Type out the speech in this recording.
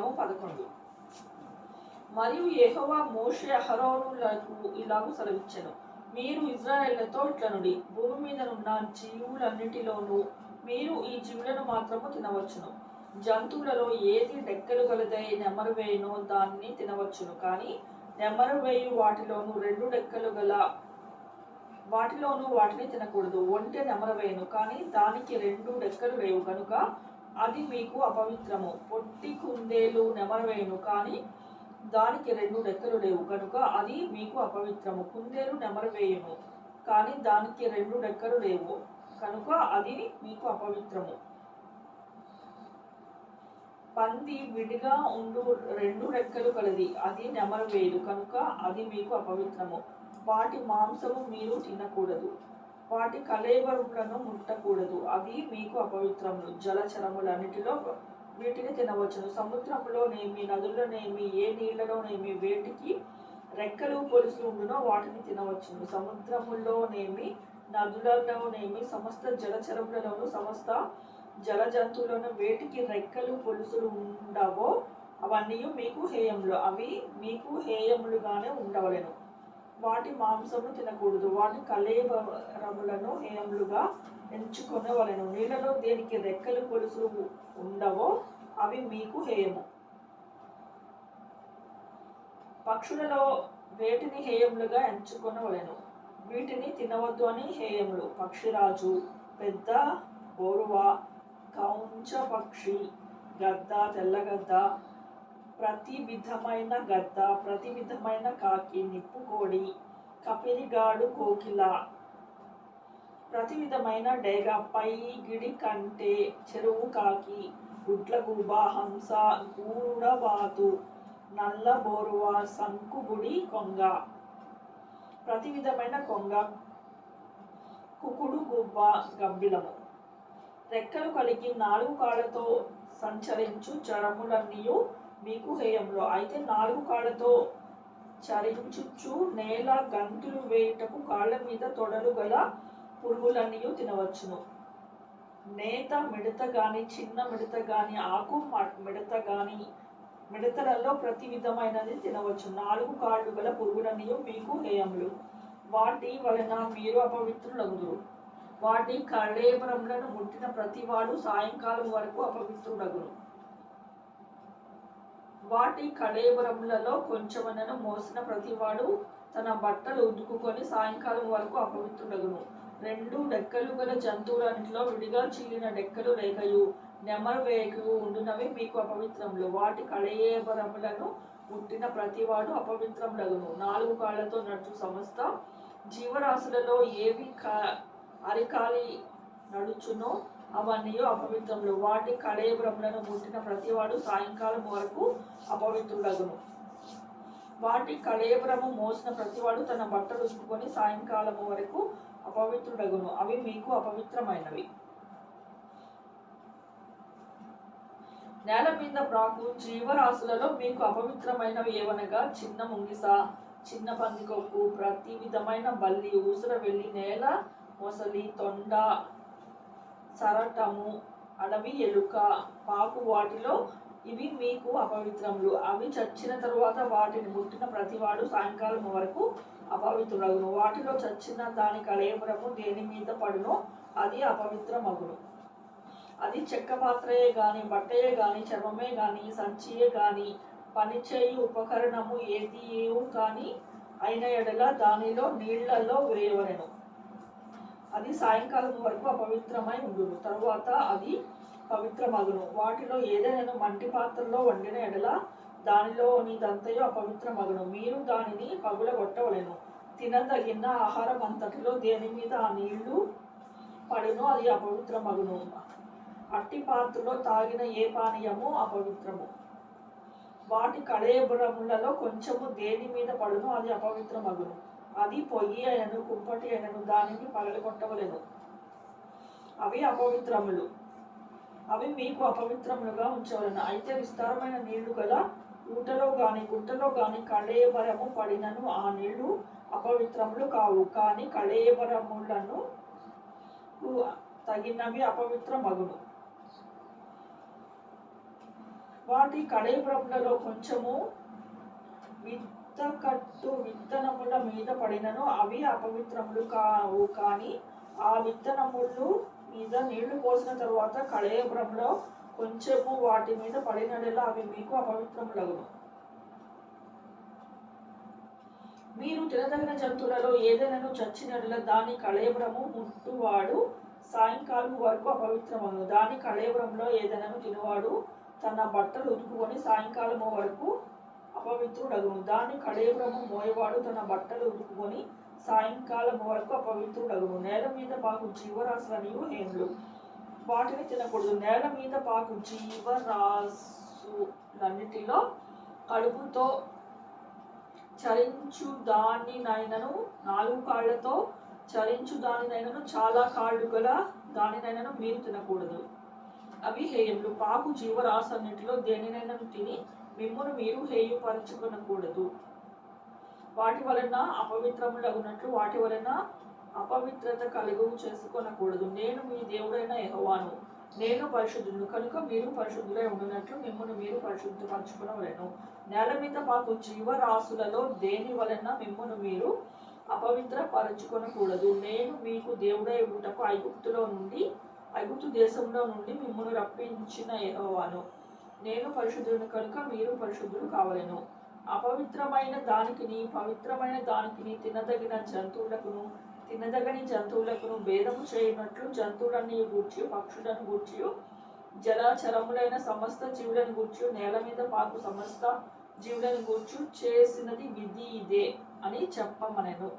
కాండము పదకొండు. మరియు యెహోవా మోషే అహరోనులకు ఇలాగూ సెలవిచ్చెను. మీరు ఇజ్రాయేళ్ళతో ఇట్లనుడి భూమి మీద ఉన్న జీవులన్నిటిలోనూ మీరు ఈ జీవులను మాత్రము తినవచ్చును. జంతువులలో ఏది డెక్కలు గలదై నెమరు వేయనో దాన్ని తినవచ్చును. కానీ నెమరు వేయు వాటిలోను రెండు డెక్కలు గల వాటిలోనూ వాటిని తినకూడదు. ఒంటె నెమరవేయను కానీ దానికి రెండు డెక్కలు లేవు కనుక అది మీకు అపవిత్రము. పొట్టి కుందేలు నెమరవేయను కానీ దానికి రెండు రెక్కలు లేవు. కనుక అది మీకు అపవిత్రము. కుందేలు నెమరవేయును కానీ దానికి రెండు రెక్కలు లేవు. కనుక అది మీకు అపవిత్రము. పంది విడిగా ఉండు రెండు రెక్కలు కలది అది నెమరవేయదు కనుక అది మీకు అపవిత్రము. వాటి మాంసము మీరు తినకూడదు. వాటి కలేబరములను ముట్టకూడదు. అవి మీకు అపవిత్రములు జలచరములన్నిటిలో వీటిని తినవచ్చును. సముద్రములోనేమి నదుల్లోనేమి ఏ నీళ్ళలోనేమి వేటికి రెక్కలు పొలుసులు ఉండునో వాటిని తినవచ్చును. సముద్రములోనేమి నదులలోనేమి సమస్త జలచరములలోను సమస్త జల జంతువులను వేటికి రెక్కలు పొలుసులు ఉండవో అవన్నీ మీకు హేయములు. అవి మీకు హేయములుగానే ఉండవలెను. వాటి మాంసము తినకూడదు. వాటి కలేబరములను హేయములుగా ఎంచుకొనవలెను. నీళ్ళలో దేనికి రెక్కలు పొలుసు ఉండవో అవి మీకు హేయము. పక్షులలో వేటిని హేయములుగా ఎంచుకొనవలెను? వీటిని తినవద్దు అని హేయములు. పక్షిరాజు పెద్ద బోరువ కౌంచ పక్షి గద్ద తెల్లగద్ద ప్రతి విధమైన గద్ద ప్రతి విధమైన కాకి నిప్పుకోడి కపిరిగాడు కోకిల. ప్రతి విధమైన డేగ పై గిడి కంటే చెరువు కాకి గుడ్లగూబ హంస గూడవాతు నల్ల బోరువ సంకుబుడి కొంగ. ప్రతి విధమైన కొంగ కుకుడు గుబ్బ గబ్బిలము. రెక్కలు కలిగి నాలుగు కాళ్ళతో సంచరించు చరములన్నీయు మీకు హేయంలో. అయితే నాలుగు కాళ్ళతో చరించుచు నేల గంతులు వేయుటకు కాళ్ళ మీద తొడలు గల పురుగులన్నీయు తినవచ్చును. నేత మిడత గాని చిన్న మిడత గాని ఆకు మిడత గాని మిడతలలో ప్రతి విధమైనది తినవచ్చు. నాలుగు కాళ్ళు గల పురుగులన్నీ మీకు హేయములు వాటి వలన మీరు అపవిత్రులగుదురు. వాటి కళేబరములను ముట్టిన ప్రతివాడు సాయంకాలం వరకు అపవిత్రుడగును. వాటి కళేబరములలో కొంచెమనను మోసిన ప్రతివాడు తన బట్టలు ఉతుకుకొని సాయంకాలం వరకు అపవిత్రుడగును. రెండు డెక్కలు గల జంతువులన్నింటిలో విడిగా చీలిన డెక్కలు రేఖయు నెమరు వేయకు ఉండునవి మీకు అపవిత్రములు. వాటి కళయేబరములను పుట్టిన ప్రతివాడు అపవిత్రములగును నాలుగు కాళ్ళతో నడుచు సంస్థ జీవరాశులలో ఏవి కా అరికాలి నడుచునో అవన్నీ అపవిత్రములు. వాటి కళేబ్రములను ముట్టిన ప్రతివాడు సాయంకాలం వరకు అపవిత్రుడగును. వాటి కళేబ్రము మోసిన ప్రతివాడు తన బట్టలు ఉతుకుకొని సాయంకాలం వరకు అపవిత్రుడగును. అవి మీకు అపవిత్రమైనవి. నేల మీద ప్రాకు జీవరాశులలో మీకు అపవిత్రమైనవి ఏవనగా చిన్న ముంగిస చిన్న పందికొక్కు ప్రతి విధమైన బల్లి ఊసర వెళ్ళి నేల మొసలి తొండ సరటము అడవి ఎలుక పాకు వాటిలో ఇవి మీకు అపవిత్రములు. అవి చచ్చిన తరువాత వాటిని ముట్టిన ప్రతివాడు సాయంకాలం వరకు అపవిత్రుడగును. వాటిలో చచ్చిన దాని కళేపురము దేని మీద పడునో అది అపవిత్రమగును. అది చెక్క పాత్రయే గాని బట్టయే గాని చర్మమే గాని సంచియే గాని పనిచేయు ఉపకరణము ఏది కానీ అయిన ఎడల దానిలో నీళ్ళలో వేయవలెను అది సాయంకాలం వరకు అపవిత్రమై ఉండును. తరువాత అది పవిత్రమగును. వాటిలో ఏదైనా మంటి పాత్రలో వండిన ఎడల దానిలోనిదంతయో అపవిత్రమగును. మీరు దానిని పగులగొట్టవలెను. తినదగిన ఆహారం అంతటిలో దేని మీద ఆ నీళ్ళు పడునో అది అపవిత్రమగును. అట్టి పాత్రలో తాగిన ఏ పానీయము అపవిత్రము? వాటి కళేబురములలో కొంచెము దేని మీద పడును అది అపవిత్రమగును. అది పొయ్యి అయినను కుంపటి అయినను దానిని పగలగొట్టవలేదు అవి అపవిత్రములు. అవి మీకు అపవిత్రములుగా ఉంచవలను. అయితే విస్తారమైన నీళ్ళు గల ఊటలో గాని గుట్టలో గాని కళేబరము పడినను ఆ నీళ్ళు అపవిత్రములు కావు. కానీ కళేబరములను తగినవి అపవిత్ర మగును వాటి కళేబరములలో కొంచెము కట్టు విత్తనముల మీద పడినను అవి అపవిత్రములు కావు. కానీ ఆ విత్తనములు మీద నీళ్ళు పోసిన తరువాత కళయబ్రంలో కొంచెము వాటి మీద పడినడలా అవి మీకు అపవిత్రములగును. మీరు తినదగిన జంతువులలో ఏదైనాను చచ్చినట్ల దాని కళేబరము ముట్టువాడు సాయంకాలం వరకు అపవిత్రమను దాని కళేబరంలో ఏదైనా తినవాడు తన బట్టలు ఉతుకుకొని సాయంకాలం వరకు అపవిత్రుడగును. దాని కళేబరము మోయవాడు తన బట్టలు ఉతుకుకొని సాయంకాలం వరకు అపవిత్రుడగును. నేల మీద పాకు జీవరాశులనియు హేములు వాటిని తినకూడదు. నేల మీద పాకు జీవరాశులన్నిటిలో కడుపుతో చరించు దానినైనను నాలుగు కాళ్ళతో చరించు దానినైనను చాలా కాళ్ళు గల దానినైనను మీరు తినకూడదు. అవి హేయంలు పాకు జీవరాశన్నిటిలో దేనినైనా తిని మిమ్మును మీరు హేయుపరచుకొనకూడదు. వాటి వలన అపవిత్రములగునట్లు వాటి వలన అపవిత్రత కలుగు చేసుకొనకూడదు. నేను మీ దేవుడైన ఎహవాను నేను పరిశుద్ధుడు కనుక మీరు పరిశుద్ధులై ఉండినట్లు మిమ్మల్ని మీరు పరిశుద్ధపరచుకునవలను. నేల మీద మాకు జీవరాశులలో దేని వలన మిమ్మల్ని మీరు అపవిత్రపరచుకొనకూడదు? నేను మీకు దేవుడై ఉంటకు ఐగుప్తులో నుండి ఐగుప్తు దేశంలో నుండి మిమ్మల్ని రప్పించిన ఎహవాను నేను పరిశుద్ధుడు కనుక మీరు పరిశుద్ధులు కావలెను. అపవిత్రమైన దానికిని పవిత్రమైన దానికిని తినదగిన జంతువులకును తినదగని జంతువులకును భేదము చేయనట్లు జంతువులన్నీ గూర్చి పక్షులను గూర్చి జలచరములైన సమస్త జీవులను గూర్చి నేల మీద పాకు సమస్త జీవులను గూర్చి చేసినది విధి ఇదే అని చెప్పమనేను.